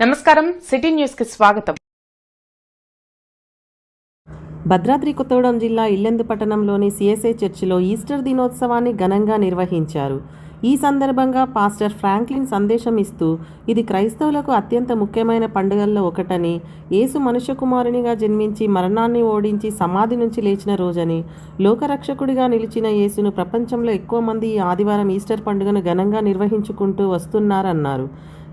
నమస్కారం. సిటీ న్యూస్కి స్వాగతం. భద్రాద్రి కొత్తగూడెం జిల్లా ఇల్లెందు పట్టణంలోని సిఎస్ఐ చర్చిలో ఈస్టర్ దినోత్సవాన్ని ఘనంగా నిర్వహించారు. ఈ సందర్భంగా పాస్టర్ ఫ్రాంక్లిన్ సందేశం ఇస్తూ ఇది క్రైస్తవులకు అత్యంత ముఖ్యమైన పండుగల్లో ఒకటని యేసు మనుష్య కుమారునిగా జన్మించి మరణాన్ని ఓడించి సమాధి నుంచి లేచిన రోజని లోకరక్షకుడిగా నిలిచిన యేసును ప్రపంచంలో ఎక్కువ మంది ఈ ఆదివారం ఈస్టర్ పండుగను ఘనంగా నిర్వహించుకుంటూ వస్తున్నారన్నారు.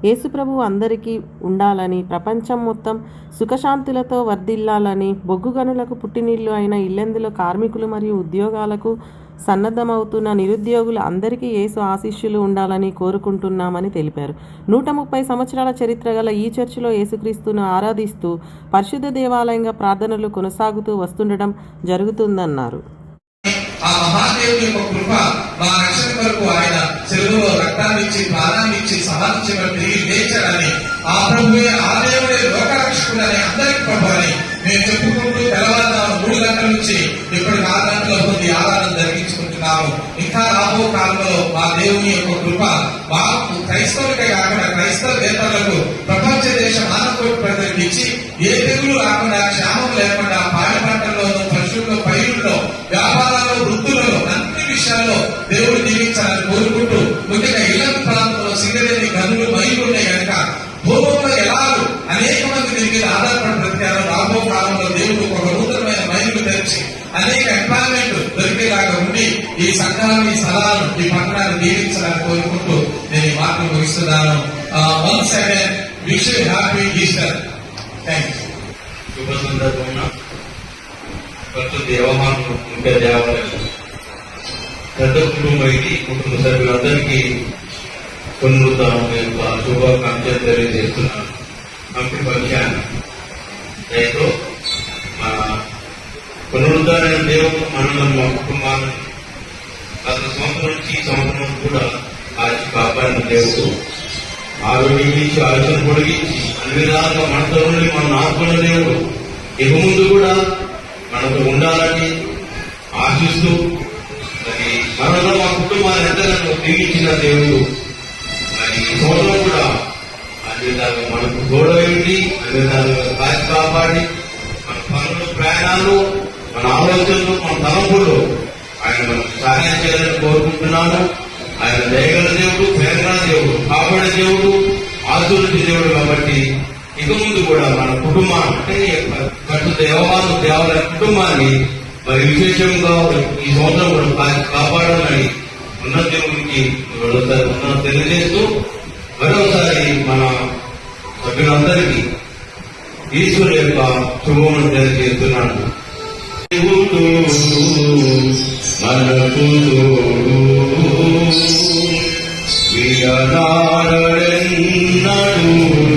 యేసుప్రభు అందరికీ ఉండాలని ప్రపంచం మొత్తం సుఖశాంతులతో వర్ధిల్లాలని బొగ్గుగనులకు పుట్టినీళ్ళు అయిన ఇల్లెందులో కార్మికులు మరియు ఉద్యోగాలకు సన్నద్ధమవుతున్న నిరుద్యోగులు అందరికీ యేసు ఆశీస్సులు ఉండాలని కోరుకుంటున్నామని తెలిపారు. నూట ముప్పై సంవత్సరాల చరిత్ర గల ఈ చర్చిలో యేసుక్రీస్తును ఆరాధిస్తూ పరిశుద్ధ దేవాలయంగా ప్రార్థనలు కొనసాగుతూ వస్తుండడం జరుగుతుందన్నారు. ఆ మహాదేవుని యొక్క కృప మా రక్షణ కొరకు ఆయన చెరువులో రక్తాన్ని ఇచ్చి ప్రాణాన్ని ఇచ్చి సమాధించబడి తిరిగి లేచాడని ఆ ప్రభువే ఆ దేవుడే లోక రక్షకుడని అందరికి ప్రభు అని మేము చెప్పుకుంటూ తెల్లవారుజాము మూడు గంటల నుంచి ఇప్పుడు ఆరు గంటల కొద్ది ఆరాధన జరిగించుకుంటున్నాము. ఇంకా రాబో కాలంలో మా దేవుని యొక్క కృప మా క్రైస్తవులకే కాకుండా క్రైస్తవ దేవతలకు ప్రపంచ దేశం ఆనందకోటి ప్రజలకు ఇచ్చి ఏ తెగులు రాకుండా క్షేమం లేకుండా పాడి పంటల్లోనూ పశువుల్లో పైరుల్లో వ్యాపారాల్లో దేవుడు దీవించాలని కోరుకుంటూ ముఖ్యంగా ఇళ్ళ ప్రాంతంలో సింగరేణి గనులు మైలు ఉన్నాయి కనుక భూముల్లో ఎలాగూ అనేక మంది దీని మీద ఆధారపడి బ్రతికారు రాబో కాలంలో దేవుడు ఒక నూతనమైన మైలు తెరిచి అనేక ఎంప్లాయ్మెంట్ దొరికేలాగా ఉండి ఈ సంఘాలను ఈ స్థలాలను ఈ పట్టణాన్ని దీవించాలని కోరుకుంటూ నేను ఈ మాటలు ముగిస్తున్నాను. Once again wish happy Easter thank you శుభ సందర్భంగా ప్రస్తుత దేవమానం ఇంకా దేవాలయం. పెద్ద కుటుంబానికి కుటుంబ సభ్యులందరికీ పునరుద్ధరణ యొక్క శుభాకాంక్షలు తెలియజేస్తున్నాను. కంపెనీ పక్షాన్ని రైతు మన పునరుద్ధరణ దేవుడు మనల్ని మా కుటుంబాన్ని గత సంవత్సరం నుంచి ఈ సంవత్సరం కూడా ఆచి కాపాడిన దేవుడు. ఆరోగ్యం ఇచ్చి ఆలోచన పొడిగించి అన్ని విధాలుగా మన నుండి మనం ఆత్మల దేవుడు. ఇక ముందు కూడా మనకు ఉండాలని ఆశిస్తూ మరొక మా కుటుంబాన్ని ఎంతగానో దీవించిన దేవుడు. మరి ఈ సంవత్సరం కూడా అన్ని విధాలుగా మనకు గౌరవించి అన్ని విధాలుగా కాచి కాపాడి మన పనులు ప్రయాణాలు మన ఆలోచనలు మన తలంపులు ఆయన మనకు సహాయం చేయాలని కోరుకుంటున్నాను ఆయన దయగల దేవుడు ప్రేరణ దేవుడు కాపాడే దేవుడు ఆశీర్వదించే దేవుడు కాబట్టి ఇక ముందు కూడా మన కుటుంబాన్ని అంటే కట్టు దేవాలు దేవాలయ కుటుంబాన్ని మరి విశేషంగా ఈ సంవత్సరం కూడా కా- కాపాడాలని ఉన్న దేవుడికి మరోసారి వందనాలు తెలియజేస్తూ మరోసారి మన సభ్యులందరికీ ఈశ్వరు యొక్క శుభమును తెలియజేస్తున్నాను మనకు విడనాడెన్నడు ఎడబాయడు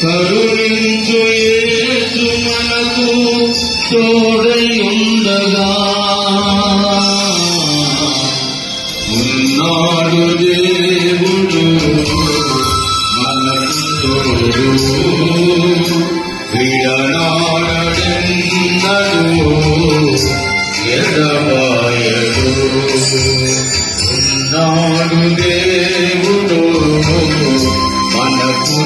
కరుణించు మనకు తోడయుండగా ఉన్నాడు దేవుడు మనకు తోడు విడనాడెన్నడు ఎడబాయడు ఉన్నాడు దేవుడు మనకు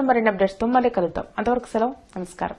మరిన్ని అప్డేట్స్ మళ్ళీ కలుద్దాం. అంతవరకు సెలవు. నమస్కారం.